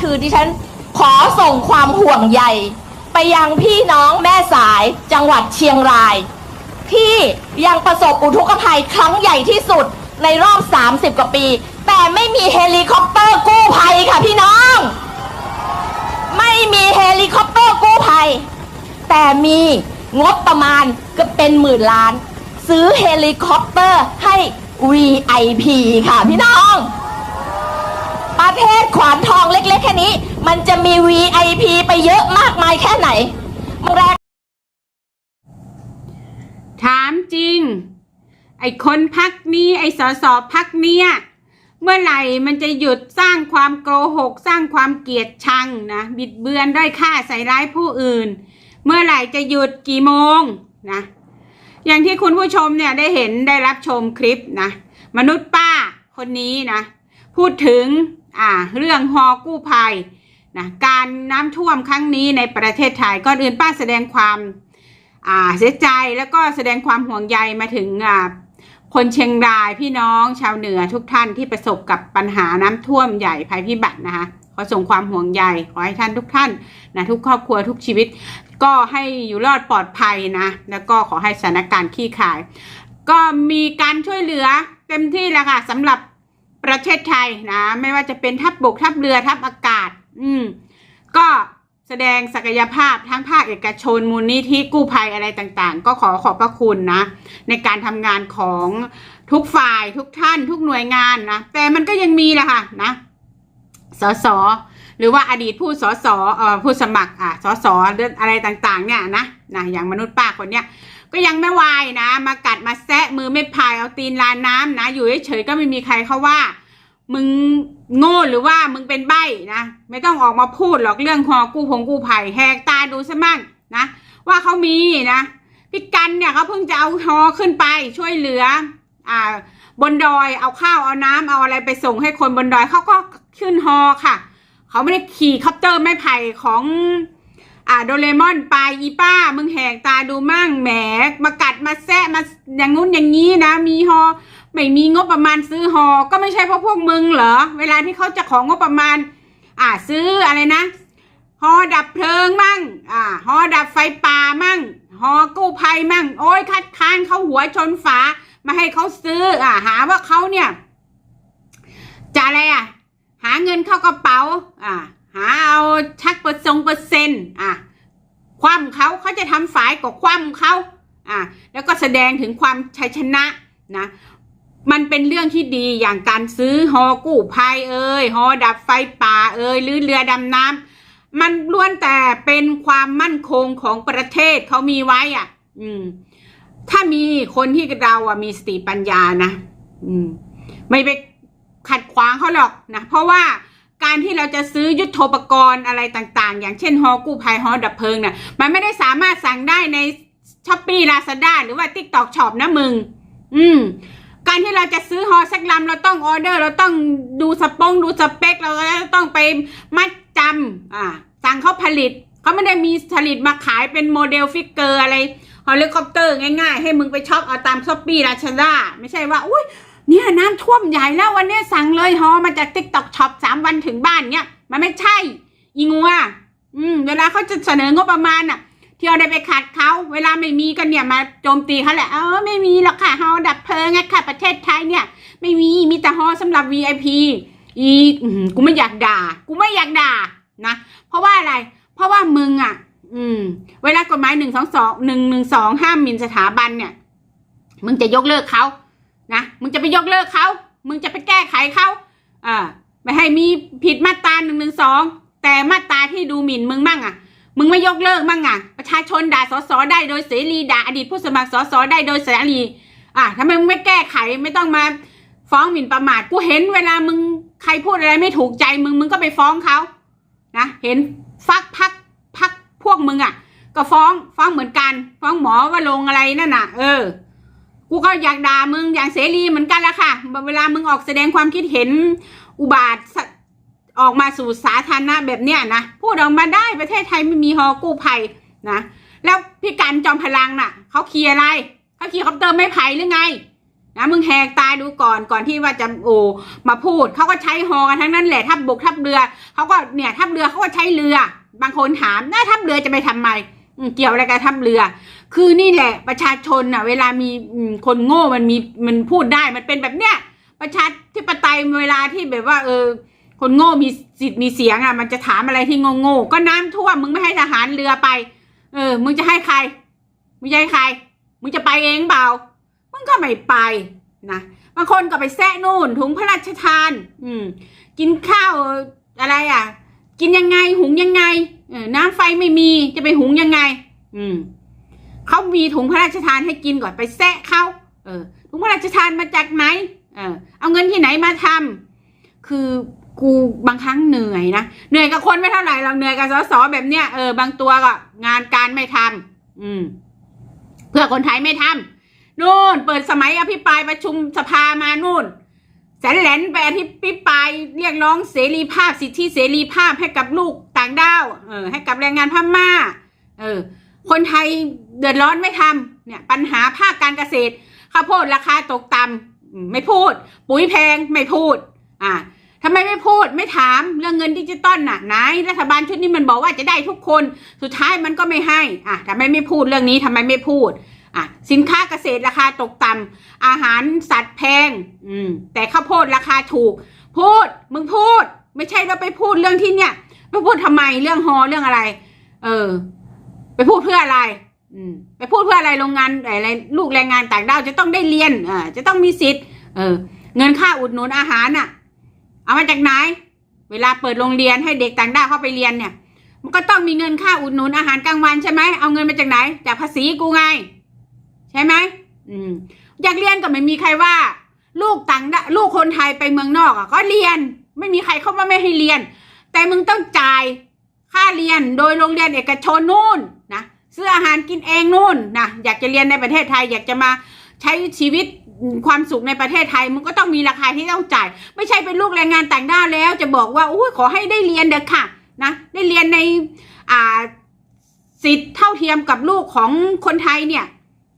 คือดิฉันขอส่งความห่วงใยไปยังพี่น้องแม่สายจังหวัดเชียงราย ที่ยังประสบอุทกภัยครั้งใหญ่ที่สุดในรอบ 30 กว่าปี แต่ไม่มีเฮลิคอปเตอร์กู้ภัยค่ะพี่น้อง ไม่มีเฮลิคอปเตอร์กู้ภัย แต่มีงบประมาณก็เป็นหมื่นล้าน ซื้อเฮลิคอปเตอร์ให้ VIP ค่ะพี่น้อง ประเทศขวานทองเล็กๆแค่นี้ มันจะมี VIP ไปเยอะมากมายแค่ไหนมึงแรกถามจริง ไอ้คนพักนี้ไอ้สสพักเนี้ยเมื่อไหร่มันจะหยุดสร้างความโกหก สร้างความเกลียดชังนะบิดเบือนด้อยค่าใส่ร้ายผู้อื่น เมื่อไหร่จะหยุดกี่โมงนะอย่างที่คุณผู้ชมเนี่ยได้เห็นได้รับชมคลิปนะมนุษย์ป้าคนนี้นะพูดถึง อ่าเรื่องฮอกู้ภัยนะการน้ำท่วมครั้งนี้ในประเทศไทยก่อนอื่นป้าแสดงความอ่าเสียใจแล้วก็แสดงความห่วงใยมาถึงอ่าคนเชียงรายพี่น้องชาวเหนือทุกท่านที่ประสบกับปัญหาน้ำท่วมใหญ่ภัยพิบัตินะคะขอส่งความห่วงใยขอให้ท่านทุกท่านนะทุกครอบครัวทุกชีวิต ก็ให้อยู่รอดปลอดภัยนะแล้วก็ขอให้สถานการณ์ขี้ขาย ก็มีการช่วยเหลือเต็มที่แล้วค่ะสำหรับ ประเทศไทยนะ ไม่ว่าจะเป็นทัพบบกทัพเรือทัพอากาศ อืม ก็แสดงศักยภาพทั้งภาคเอกชนมูลนิธิกู้ภัยอะไรต่างๆ ก็ขอขอบพระคุณนะ ในการทำงานของทุกฝ่ายทุกท่านทุกหน่วยงานนะ แต่มันก็ยังมีแหละค่ะนะสสหรือว่าอดีตผู้สสเอ่อผู้สมัครอะสสออะไรต่างๆ เนี่ยนะนะอย่างมนุษย์ป้าคนเนี้ย ก็ยังไม่วายนะ มากัดมาแซะมือไม่พายเอาตีนลานน้ำนะ อยู่เฉยๆก็ไม่มีใครเขาว่า มึงโง่หรือว่ามึงเป็นใบ้นะ ไม่ต้องออกมาพูดหรอกเรื่องหอกู้พงกู้ภัยแหกตาดูซะมั่งนะ ว่าเขามีนะพี่กันเนี่ยเขาเพิ่งจะเอาฮอขึ้นไปช่วยเหลือ อ่า บนดอยเอาข้าวเอาน้ำเอาอะไรไปส่งให้คนบนดอยเขาก็ขึ้นฮอค่ะเขาไม่ได้ขี่คอปเตอร์ไม้ไผ่ของ อ่าโดเรมอนไปอีป้า มึงแหกตาดูมั่งแหมมากัดมาแซะมาอย่างงู้นอย่างนี้นะ มีฮอไม่มีงบประมาณซื้อฮอก็ไม่ใช่เพราะพวกมึงเหรอ เวลาที่เขาจะของงบประมาณ อ่าซื้ออะไรนะฮอดับเพลิงมั่ง อ่าฮอดับไฟป่ามั่งฮอกู้ภัยมั่ง โอ้ยคัดค้านเขาหัวชนฝา มาให้เขาซื้อ อ่าหาว่าเขาเนี่ยจะอะไรอะ หาเงินเข้ากระเป๋า อ่า หาเอาชักเปอร์ซงเปอร์เซ็นต์อ่าคว่ำเขาเขาจะทำฝ่ายก็คว่ำเขาอ่าแล้วก็แสดงถึงความชัยชนะนะมันเป็นเรื่องที่ดีอย่างการซื้อฮอกู้ภัยเอ่ยฮอดับไฟป่าเอ่ยหรือเรือดำน้ำมันล้วนแต่เป็นความมั่นคงของประเทศเขามีไว้อะ อืม ถ้ามีคนที่เราอะมีสติปัญญานะ อืม ไม่ไปขัดขวางเขาหรอกนะเพราะว่า การที่เราจะซื้อยุทโธปกรณ์อะไรต่างๆ อย่างเช่นฮอกู้ภัยฮอดับเพลิงเนี่ยมันไม่ได้สามารถสั่งได้ในช้อปปี้ลาซาด้าหรือว่าติ๊กตอกช็อปนะมึง อืม การที่เราจะซื้อฮอสักลำเราต้องออเดอร์ เราต้องดูสปงดูสเปค เราต้องไปมัดจำอ่าสั่งเขาผลิตเขาไม่ได้มีผลิตมาขายเป็นโมเดลฟิกเกอร์อะไรเฮลิคอปเตอร์ง่ายๆ ให้มึงไปช็อปเอาตามช้อปปี้ลาซาด้าไม่ใช่ว่าอุ้ย เนี่ยน้ำท่วมใหญ่แล้ววันนี้สั่งเลยฮอมาจากติ๊กต็อกช็อปสามวันถึงบ้านเนี่ยมันไม่ใช่อีงัวอืมเวลาเขาจะเสนองบประมาณอะเที่ยวได้ไปขัดเขาเวลาไม่มีกันเนี่ยมาโจมตีเขาแหละเออไม่มีหรอกค่ะฮอดับเพลิงอะค่ะ ประเทศไทยเนี่ย ไม่มีมีแต่ฮอสำหรับ VIP อีกูไม่อยากด่า กูไม่อยากด่านะเพราะว่าอะไร เพราะว่ามึงอะ อืม เวลากฎหมายหนึ่งสองสองหนึ่งหนึ่งสองห้ามหมิ่นสถาบันเนี่ย มึงจะยกเลิกเขา นะมึงจะไปยกเลิกเขามึงจะไปแก้ไขเขาอ่าไม่ให้มีผิดมาตราหนึ่งหนึ่งสองแต่มาตราที่ดูหมิ่นมึงมั่งอะ มึงไม่ยกเลิกมั่งอะ ประชาชนด่าสสได้โดยเสรีด่าอดีตผู้สมัครสสได้โดยเสรีอะทำไมมึงไม่แก้ไขไม่ต้องมาฟ้องหมิ่นประมาทกูเห็นเวลามึงใครพูดอะไรไม่ถูกใจมึงมึงก็ไปฟ้องเขานะเห็นฟักพักพักพวกมึงอะ ก็ฟ้องฟ้องเหมือนกัน ฟ้องหมอว่าลงอะไรนั่นน่ะ เออ กูก็อยากด่ามึงอย่างเสรีเหมือนกันละค่ะ เวลามึงออกแสดงความคิดเห็นอุบาทออกมาสู่สาธารณะแบบเนี้ยนะพูดออกมาได้ประเทศไทยไม่มีฮอกู้ภัยนะแล้วพี่กันจอมพลังน่ะเขาขี่อะไรเขาขี่คอปเตอร์ไม่ไผ่หรือไงนะมึงแหกตายดูก่อนก่อนที่ว่าจะโอ้มาพูดเขาก็ใช้ฮอกันทั้งนั้นแหละทัพบกทัพเรือเขาก็เนี่ยทัพเรือเขาก็ใช้เรือบางคนถามน่าทัพเรือจะไปทำไม เกี่ยวอะไรกับทัพเรือ คือนี่แหละประชาชนอะ เวลามีคนโง่มันมีมันพูดได้มันเป็นแบบเนี้ยประชาธิปไตยเวลาที่แบบว่า เออ คนโง่มีสิทธิ์มีเสียงอะ มันจะถามอะไรที่โง่ๆก็น้ำท่วมมึงไม่ให้ทหารเรือไป เออ มึงจะให้ใครมึงจะให้ใคร มึงจะไปเองเปล่ามึงก็ไม่ไปนะบางคนก็ไปแซะนู่นถุงพระราชทาน อืม กินข้าวอะไรอะ กินยังไงหุงยังไง น้ำไฟไม่มีจะไปหุงยังไง อืมเขามีถุงพระราชทานให้กินก่อนไปแซะเขาเออถุงพระราชทานมาจากไหน เออ เอาเงินที่ไหนมาทำคือกูบางครั้งเหนื่อยนะเหนื่อยกับคนไม่เท่าไหร่เราเหนื่อยกับสสแบบเนี้ยเออบางตัวก็งานการไม่ทำอืม เพื่อคนไทยไม่ทำนู่นเปิดสมัยอภิปรายประชุมสภามานู่น แสนแหลนไปอภิปรายเรียกร้องเสรีภาพสิทธิเสรีภาพให้กับลูกต่างด้าวเออให้กับแรงงานพม่าเออคนไทยเดือดร้อนไม่ทำเนี่ยปัญหาภาคการเกษตรข้าวโพดราคาตกต่ำไม่พูด ปุ๋ยแพงไม่พูดอ่าทำไมไม่พูดไม่ถามเรื่องเงินดิจิตอลน่ะไหนรัฐบาลชุดนี้มันบอกว่าจะได้ทุกคน สุดท้ายมันก็ไม่ให้อะทำไมไม่พูดเรื่องนี้ทำไมไม่พูด อะสินค้าเกษตรราคาตกต่ำอาหารสัตว์แพง อืม แต่ข้าวโพดราคาถูก พูดมึงพูด ไม่ใช่ว่าไปพูดเรื่องที่เนี่ยไปพูดทำไมเรื่องฮอเรื่องอะไร เออ ไปพูดเพื่ออะไร อืม ไปพูดเพื่ออะไรโรงงานอะไรลูกแรงงานต่างด้าวจะต้องได้เรียนอ่าจะต้องมีสิทธิ์เออ เงินค่าอุดหนุนอาหารน่ะ เอามาจากไหน เวลาเปิดโรงเรียนให้เด็กต่างด้าวเข้าไปเรียนเนี่ย มันก็ต้องมีเงินค่าอุดหนุนอาหารกลางวันใช่ไหมเอาเงินมาจากไหน จากภาษีกูไง ใช่ไหมอืมอยากเรียนก็ไม่มีใครว่า ลูกต่างด้าลูกคนไทยไปเมืองนอกอะก็เรียนไม่มีใครเข้ามาไม่ให้เรียน แต่มึงต้องจ่ายค่าเรียนโดยโรงเรียนเอกชนนู่นนะซื้ออาหารกินเองนู่นนะอยากจะเรียนในประเทศไทย อยากจะมาใช้ชีวิตความสุขในประเทศไทยมันก็ต้องมีราคาที่ต้องจ่าย ไม่ใช่เป็นลูกแรงงานต่างด้าวแล้ว จะบอกว่าอุ้ยขอให้ได้เรียนเด้อค่ะนะได้เรียนในอ่าสิทธิ์เท่าเทียมกับลูกของคนไทยเนี่ย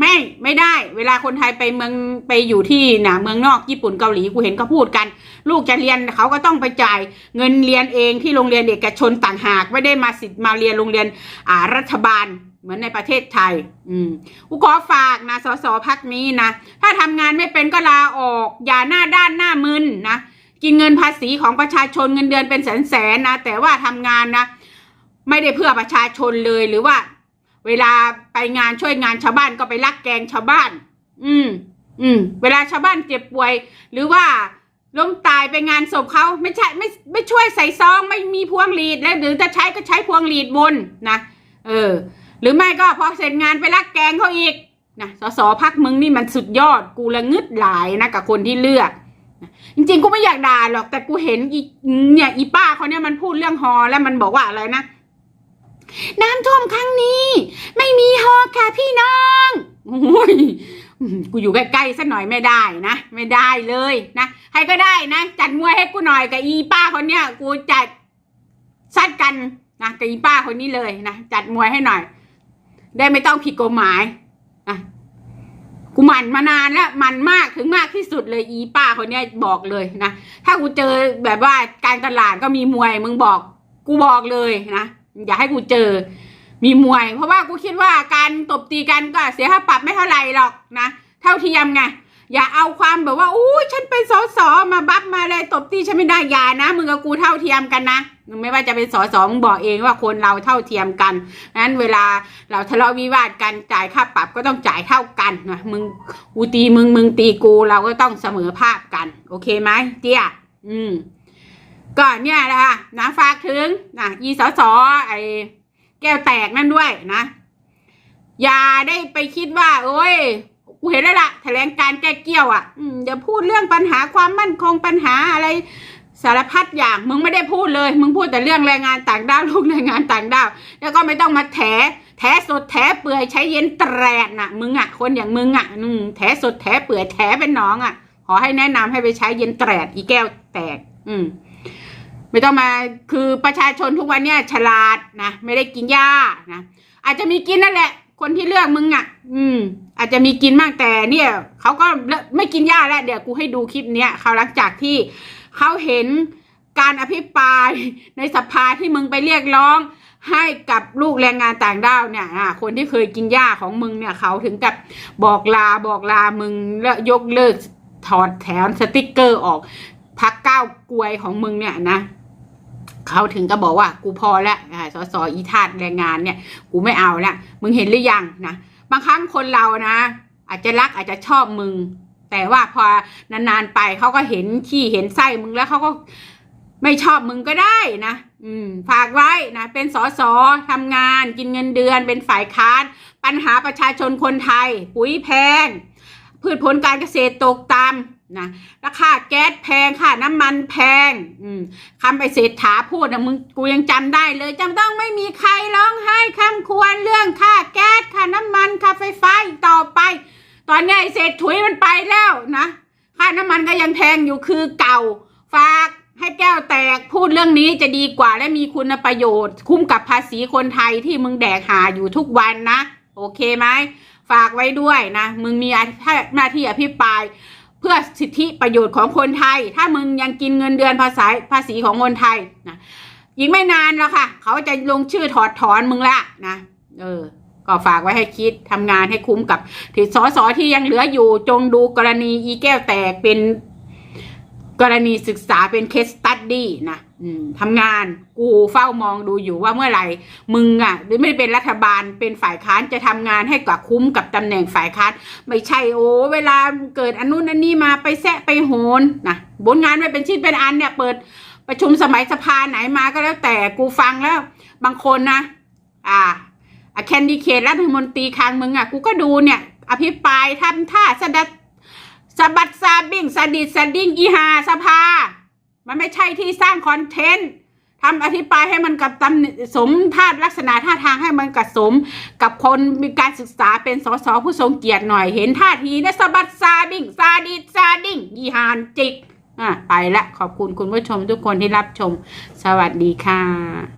ไม่ไม่ได้ เวลาคนไทยไปเมืองไปอยู่ที่หนะเมืองนอกญี่ปุ่นเกาหลีกูเห็นเขาพูดกัน ลูกจะเรียนเขาก็ต้องไปจ่ายเงินเรียนเองที่โรงเรียนเอกชนต่างหากไม่ได้มาสิทธิ์มาเรียนโรงเรียนอ่ารัฐบาลเหมือนในประเทศไทย อืมกูขอฝากนะสสพักนี้นะ ถ้าทำงานไม่เป็นก็ลาออก อย่าหน้าด้านหน้ามึนนะ กินเงินภาษีของประชาชนเงินเดือนเป็นแสนแสนนะ แต่ว่าทำงานนะ ไม่ได้เพื่อประชาชนเลยหรือว่า เวลาไปงานช่วยงานชาวบ้านก็ไปลักแกงชาวบ้าน อืม อืม เวลาชาวบ้านเจ็บป่วย หรือว่าล้มตายไปงานศพเขาไม่ใช่ไม่ไม่ช่วยใส่ซองไม่มีพวงหลีดแล้วหรือจะใช้ก็ใช้พวงหลีดวนนะเออ หรือไม่ก็พอเสร็จงานไปลักแกงเขาอีกนะสสพักมึงนี่มันสุดยอดกูละงึดหลายนะกับคนที่เลือกจริงๆกูไม่อยากด่าหรอกแต่กูเห็นอีเนี่ยอีป้าเขาเนี่ยมันพูดเรื่องฮอแล้วมันบอกว่าอะไรนะ น้ำท่วมครั้งนี้ ไม่มีฮอค่ะพี่น้องโอ้ยกูอยู่ใกล้ๆสักหน่อยไม่ได้นะ ไม่ได้เลยนะใครก็ได้นะจัดมวยให้กูหน่อยกับอีป้าคนเนี้ยกูจัดซัดกันนะกับอีป้าคนนี้เลยนะจัดมวยให้หน่อย ได้ไม่ต้องผิดกฎหมายอะกูหมั่นมานานแล้วหมันมากถึงมากที่สุดเลยอีป้าคนเนี้ยบอกเลยนะถ้ากูเจอแบบว่าการตลาดก็มีมวยมึงบอก กูบอกเลยนะ อย่าให้กูเจอ มีมวย เพราะว่ากูคิดว่าการตบตีกันก็เสียค่าปรับไม่เท่าไหร่หรอกนะ เท่าเทียมไงอย่าเอาความแบบว่าอู้ฉันเป็นสสมาบัฟมาเลยตบตีฉันไม่ได้ยานะมึงกับกูเท่าเทียมกันนะไม่ว่าจะเป็นสสมึงบอกเองว่าคนเราเท่าเทียมกันนั้นเวลาเราทะเลาะวิวาทกันจ่ายค่าปรับก็ต้องจ่ายเท่ากันนะมึงกูตีมึงมึงตีกูเราก็ต้องเสมอภาคกัน โอเคไหมเตี้ยอืม ก็เนี่ยแหละคะนะฝากถึงนะยีสสไอแก้วแตกนั่นด้วยนะ อย่าได้ไปคิดว่า โอ้ยกูเห็นแล้วล่ะแถลงการแก้เกี้ยวอะอย่าพูดเรื่องปัญหาความมั่นคงปัญหาอะไรสารพัดอย่างมึงไม่ได้พูดเลย มึงพูดแต่เรื่องแรงงานต่างด้าวลูกแรงงานต่างด้าวแล้วก็ไม่ต้องมาแถแถสดแถเปื่อยใช้เย็นแตรดน่ะ มึงอะ คนอย่างมึงอะอืมแถสดแถเปื่อยแถเป็นน้องอะ ขอให้แนะนำให้ไปใช้เย็นแตรดอีแก้วแตก อืม ไม่ต้องมาคือประชาชนทุกวันเนี่ยฉลาดนะไม่ได้กินหญ้านะอาจจะมีกินนั่นแหละ คนที่เลือกมึงอะ อืม อาจจะมีกินบ้างแต่เนี่ยเขาก็ไม่กินหญ้าแล้วเดี๋ยวกูให้ดูคลิปเนี้ยเขาหลังจากที่เขาเห็นการอภิปรายในสภาที่มึงไปเรียกร้องให้กับลูกแรงงานต่างด้าวเนี่ยคนที่เคยกินหญ้าของมึงเนี่ยเขาถึงกับบอกลาบอกลามึงแล้วยกเลิกถอดแถวสติกเกอร์ออกพักก้าวกลวยของมึงเนี่ยนะ เขาถึงก็บอกว่ากูพอแล้วอ่าสสอีทาสแรงงานเนี่ย กูไม่เอาแล้วมึงเห็นหรือยังนะบางครั้งคนเรานะ อาจจะรักอาจจะชอบมึง แต่ว่าพอนานๆไปเขาก็เห็นขี้เห็นไส้มึงแล้วเขาก็ไม่ชอบมึงก็ได้นะ อืม ฝากไว้นะ เป็นสอสอทำงาน กินเงินเดือน เป็นฝ่ายค้าน ปัญหาประชาชนคนไทย ปุ๋ยแพง พืชผลการเกษตรตกต่ำ นะราคาแก๊สแพงค่ะ น้ำมันแพง อืมคำไปเศรษฐาพูดนะมึงกูยังจำได้เลยจำต้องไม่มีใครร้องไห้คำควรเรื่องค่าแก๊สค่าน้ำมันค่าไฟฟ้าอีกต่อไป ตอนนี้ไอเศรษถุยมันไปแล้วนะค่าน้ำมันก็ยังแพงอยู่คือเก่า ฝากให้แก้วแตกพูดเรื่องนี้จะดีกว่าและมีคุณประโยชน์ คุ้มกับภาษีคนไทยที่มึงแดกหาอยู่ทุกวันนะ โอเคไหมฝากไว้ด้วยนะ มึงมีหน้าที่อภิปราย เพื่อสิทธิประโยชน์ของคนไทย ถ้ามึงยังกินเงินเดือนภาษีภาษีของคนไทยนะอีกไม่นานแล้วค่ะ เขาจะลงชื่อถอดถอนมึงละนะเออ ก็ฝากไว้ให้คิดทำงานให้คุ้มกับที่สอสอที่ยังเหลืออยู่ จงดูกรณีอีแก้วแตกเป็นกรณีศึกษาเป็นเคสตัดดี้นะ ทำงานกูเฝ้ามองดูอยู่ว่าเมื่อไหร่มึงอะหรือไม่เป็นรัฐบาลเป็นฝ่ายค้านจะทำงานให้กับคุ้มกับตำแหน่งฝ่ายค้านไม่ใช่โอ้เวลาเกิดอนนู้นอันนี้มาไปแซะไปโหนนะบนงานไม่เป็นชิ้นเป็นอันเนี่ยเปิดประชุมสมัยสภาไหนมาก็แล้วแต่กูฟังแล้ว บางคนนะ อ่าแคนดิเคตรัฐมนตรีคลังมึงอะกูก็ดูเนี่ย อภิปรายทำท่าสะดัดสะบัดซาบิ้งสะดิดสะดิ้งอีหาสภา มันไม่ใช่ที่สร้างคอนเทนต์ทำอธิบายให้มันกับตำสมท่าลักษณะท่าทางให้มันกับสม กับคนมีการศึกษาเป็นสสผู้ทรงเกียรติหน่อยเห็นท่าทีนะสะบัดซาบิ้งซาดิซาดิ้งยีหานจิกอะไปละขอบคุณคุณผู้ชมทุกคนที่รับชม สวัสดีค่ะ